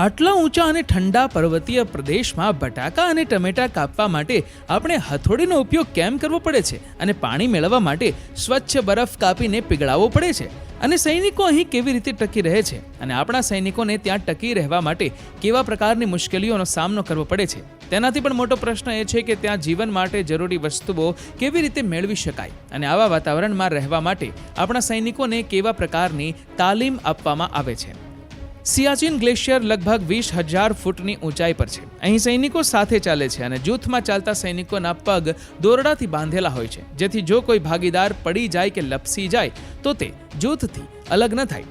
આટલા ઊંચા અને ઠંડા પર્વતીય પ્રદેશમાં બટાકા અને ટમેટા કાપવા માટે આપણે હથોડીનો ઉપયોગ કેમ કરવો પડે છે અને પાણી મેળવવા માટે સ્વચ્છ બરફ કાપીને પીગળાવવો પડે છે? અને સૈનિકો અહીં કેવી રીતે ટકી રહે છે? અને આપણા સૈનિકોને ત્યાં ટકી રહેવા માટે કેવા પ્રકારની મુશ્કેલીઓનો સામનો કરવો પડે છે? તેનાથી પણ મોટો પ્રશ્ન એ છે કે ત્યાં જીવન માટે જરૂરી વસ્તુઓ કેવી રીતે મેળવી શકાય? અને આવા વાતાવરણમાં રહેવા માટે આપણા સૈનિકોને કેવા પ્રકારની તાલીમ આપવામાં આવે છે? સિયાચીન ગ્લેશિયર લગભગ વીસ હજાર ફૂટની ઊંચાઈ પર છે. અહીં સૈનિકો સાથે ચાલે છે અને જૂથમાં ચાલતા સૈનિકોના પગ દોરડાથી બાંધેલા હોય છે. જેથી જો કોઈ ભાગીદાર પડી જાય કે લપસી જાય, તો તે જૂથથી અલગ ન થાય.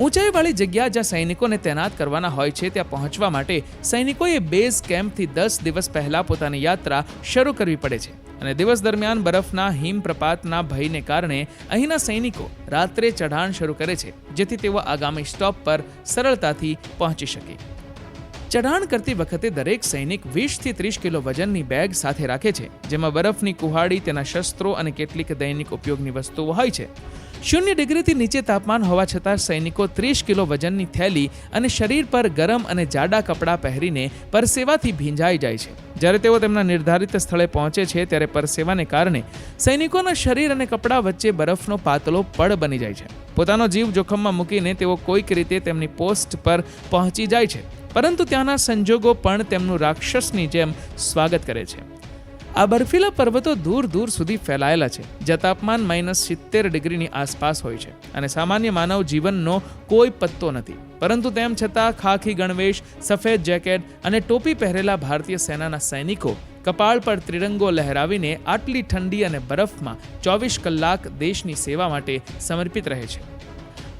ઊંચાઈવાળી જગ્યા જ્યાં સૈનિકોને તૈનાત કરવાના હોય છે, ત્યાં પહોંચવા માટે સૈનિકોએ બેઝ કેમ્પથી દસ દિવસ પહેલા પોતાની યાત્રા શરૂ કરવી પડે છે. અને દિવસ દરમિયાન બરફના હિમપ્રપાતના ભયને કારણે અહીંના સૈનિકો રાત્રે ચઢાણ શરૂ કરે છે, જેથી તેઓ આગામી સ્ટોપ પર સરળતાથી પહોંચી શકે. ચઢાણ કરતી વખતે દરેક સૈનિક વીસથી ત્રીસ કિલો વજનની બેગ સાથે રાખે છે, જેમાં બરફની કુહાડી, તેના શસ્ત્રો અને કેટલીક દૈનિક ઉપયોગની વસ્તુઓ હોય છે. શૂન્ય ડિગ્રીથી નીચે તાપમાન હોવા છતાં સૈનિકો ત્રીસ કિલો વજનની થેલી અને શરીર પર ગરમ અને જાડા કપડાં પહેરીને પરસેવાથી ભીંજાઈ જાય છે. જ્યારે તેઓ તેમના નિર્ધારિત સ્થળે પહોંચે છે, ત્યારે પરસેવાને કારણે સૈનિકોના શરીર અને કપડાં વચ્ચે બરફનો પાતળો પડ બની જાય છે. પોતાનો જીવ જોખમમાં મૂકીને તેઓ કોઈક રીતે તેમની પોસ્ટ પર પહોંચી જાય છે. પરંતુ ત્યાંના સંજોગો પણ તેમનું રાક્ષસની જેમ સ્વાગત કરે છે. આ બર્ફીલા પર્વતો દૂર દૂર સુધી ફેલાયેલા છે. જ્યાં તાપમાન માઇનસ સિત્તેર ડિગ્રીની આસપાસ હોય છે અને સામાન્ય માનવ જીવનનો કોઈ પત્તો નથી. પરંતુ તેમ છતાં ખાખી ગણવેશ, સફેદ જેકેટ અને ટોપી પહેરેલા ભારતીય સેનાના સૈનિકો કપાળ પર ત્રિરંગો લહેરાવીને આટલી ઠંડી અને બરફમાં ચોવીસ કલાક દેશની સેવા માટે સમર્પિત રહે છે.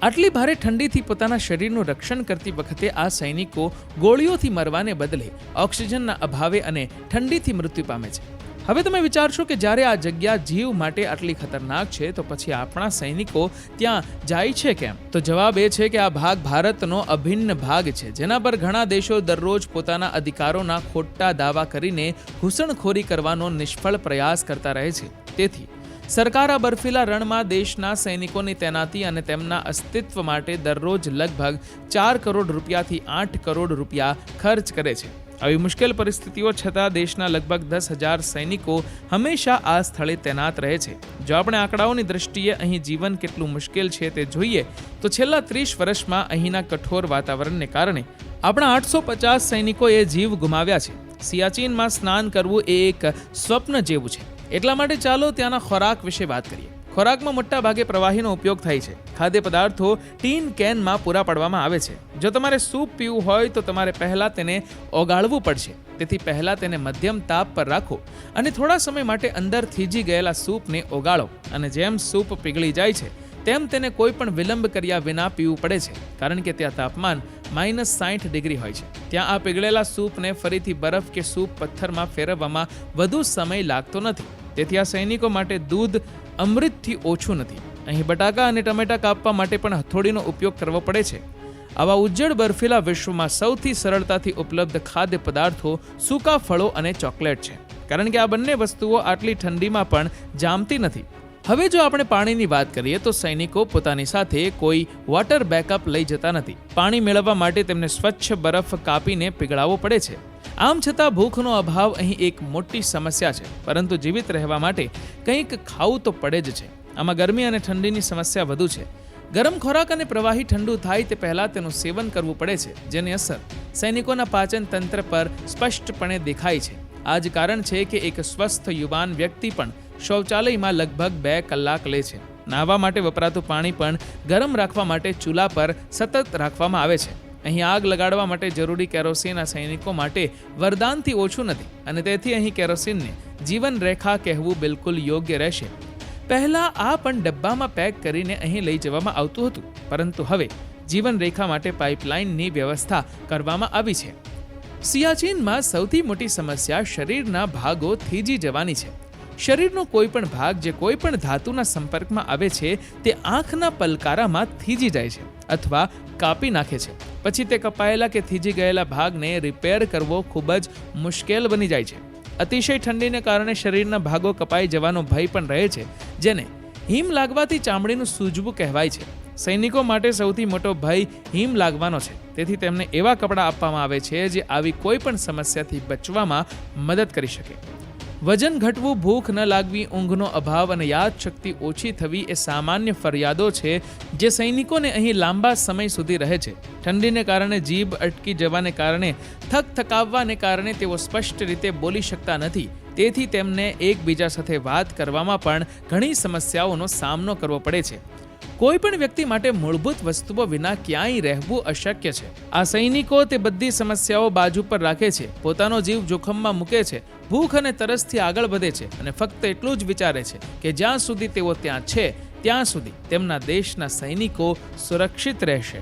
આટલી ભારે ઠંડીથી પોતાના શરીરનું રક્ષણ કરતી વખતે આ સૈનિકો ગોળીઓથી મરવાને બદલે ઓક્સિજનના અભાવે અને ઠંડીથી મૃત્યુ પામે છે. હવે તમે વિચારશો કે જ્યારે આ જગ્યા જીવ માટે આટલી ખતરનાક છે, તો પછી આપણા સૈનિકો ત્યાં જાય છે કેમ? તો જવાબ એ છે કે આ ભાગ ભારતનો અભિન્ન ભાગ છે, જેના પર ઘણા દેશો દરરોજ પોતાના અધિકારોના ખોટા દાવા કરીને ઘૂસણખોરી કરવાનો નિષ્ફળ પ્રયાસ કરતા રહે છે. તેથી સરકાર આ બર્ફીલા રણમાં દેશના સૈનિકોની તૈનાતી અને તેમના અસ્તિત્વ માટે દરરોજ લગભગ ચાર કરોડ રૂપિયાથી આઠ કરોડ રૂપિયા ખર્ચ કરે છે. આવી મુશ્કેલ પરિસ્થિતિઓ છતાં દેશના લગભગ દસ હજાર સૈનિકો હંમેશા આ સ્થળે તૈનાત રહે છે. જો આપણે આંકડાઓની દ્રષ્ટિએ અહીં જીવન કેટલું મુશ્કેલ છે તે જોઈએ, તો છેલ્લા ત્રીસ વર્ષમાં અહીંના કઠોર વાતાવરણને કારણે આપણા આઠસો પચાસ સૈનિકોએ જીવ ગુમાવ્યા છે. સિયાચીનમાં સ્નાન કરવું એ એક સ્વપ્ન જેવું છે. એટલા માટે ચાલો ત્યાંના ખોરાક વિશે વાત કરીએ. ખોરાકમાં મોટા ભાગે પ્રવાહીનો ઉપયોગ થાય છે. ખાદ્ય પદાર્થો ટીન કેનમાં પૂરા પાડવામાં આવે છે. જો તમારે સૂપ પીવું હોય તો તમારે પહેલાં તેને ઓગાળવું પડશે. તેથી પહેલાં તેને મધ્યમ તાપ પર રાખો અને થોડા સમય માટે અંદર થીજી ગયેલા સૂપને ઓગાળો. અને જેમ સૂપ પીગળી જાય છે તેમ તેને કોઈ પણ વિલંબ કર્યા વિના પીવું પડે છે, કારણ કે ત્યાં તાપમાન માઇનસ સાઠ ડિગ્રી હોય છે. ત્યાં આ પીગળેલા સૂપને ફરીથી બરફ કે સૂપ પથ્થરમાં ફેરવવામાં વધુ સમય લાગતો નથી. તેથી આ સૈનિકો માટે દૂધ અમૃતથી ઓછું નથી. અહીં બટાકા અને ટમેટા કાપવા માટે પણ હથોડીનો ઉપયોગ કરવો પડે છે. આવા ઉજ્જડ બર્ફીલા વિશ્વમાં સૌથી સરળતાથી ઉપલબ્ધ ખાદ્ય પદાર્થો સૂકા ફળો અને ચોકલેટ છે. કારણ કે આ બંને વસ્તુઓ આટલી ઠંડીમાં પણ જામતી નથી. હવે જો આપણે પાણીની વાત કરીએ તો સૈનિકો પોતાની સાથે કોઈ વોટર બેકઅપ લઈ જતા નથી. પાણી મેળવવા માટે તેમને સ્વચ્છ બરફ કાપીને પીગળાવવો પડે છે. આમ છતાં ભૂખનો અભાવ અહીં એક મોટી સમસ્યા છે, પરંતુ જીવિત રહેવા માટે કંઈક ખાવું તો પડે જ છે. આમાં ગરમી અને ઠંડીની સમસ્યા વધુ છે. ગરમ ખોરાક અને પ્રવાહી ઠંડુ થાય તે પહેલાં તેનું સેવન કરવું પડે છે, જેની અસર સૈનિકોના પાચન તંત્ર પર સ્પષ્ટપણે દેખાય છે. આ જ કારણ છે કે એક સ્વસ્થ યુવાન વ્યક્તિ પણ શૌચાલયમાં લગભગ બે કલાક લે છે. નાહવા માટે વપરાતું પાણી પણ ગરમ રાખવા માટે ચૂલા પર સતત રાખવામાં આવે છે. અહીં આગ લગાડવા માટે જરૂરી કેરોસીન આ સૈનિકો માટે વરદાનથી ઓછું નથી અને તેથી અહીં કેરોસીનને જીવન રેખા કહેવું બિલકુલ યોગ્ય રહેશે. પહેલાં આ પણ ડબ્બામાં પેક કરીને અહીં લઈ જવામાં આવતું હતું, પરંતુ હવે જીવન રેખા માટે પાઇપલાઇનની વ્યવસ્થા કરવામાં આવી છે. સિયાચીનમાં સૌથી મોટી સમસ્યા શરીરના ભાગો થીજી જવાની છે. શરીરનો કોઈ પણ ભાગ જે કોઈ પણ ધાતુના સંપર્કમાં આવે છે, તે આંખના પલકારામાં થીજી જાય છે અથવા કાપી નાખે છે. પછી તે કપાયેલા કે થીજી ગયેલા ભાગને રિપેર કરવો ખૂબ જ મુશ્કેલ બની જાય છે. અતિશય ઠંડીને કારણે શરીરના ભાગો કપાઈ જવાનો ભય પણ રહે છે, જેને હિમ લાગવાથી ચામડીનું સૂજવું કહેવાય છે. સૈનિકો માટે સૌથી મોટો ભય હિમ લાગવાનો છે. તેથી તેમને એવા કપડાં આપવામાં આવે છે જે આવી કોઈ પણ સમસ્યાથી બચવામાં મદદ કરી શકે. વજન ઘટવું, ભૂખ ન લાગવી, ઊંઘનો અભાવ અને યાદશક્તિ ઓછી થવી એ સામાન્ય ફરિયાદો છે જે સૈનિકોને અહીં લાંબા સમય સુધી રહે છે. ઠંડીને કારણે જીભ અટકી જવાને કારણે, થક થકાવવાને કારણે તેઓ સ્પષ્ટ રીતે બોલી શકતા નથી. તેથી તેમને એકબીજા સાથે વાત કરવામાં પણ ઘણી સમસ્યાઓનો સામનો કરવો પડે છે. કોઈ પણ વ્યક્તિ માટે મૂળભૂત વસ્તુઓ વિના ક્યાંય રહેવું અશક્ય છે. આ સૈનિકો તે બધી સમસ્યાઓ બાજુ પર રાખે છે, પોતાનો જીવ જોખમમાં મૂકે છે, ભૂખ અને તરસથી આગળ વધે છે અને ફક્ત એટલું જ વિચારે છે કે જ્યાં સુધી તેઓ ત્યાં છે, ત્યાં સુધી તેમના દેશના સૈનિકો સુરક્ષિત રહેશે.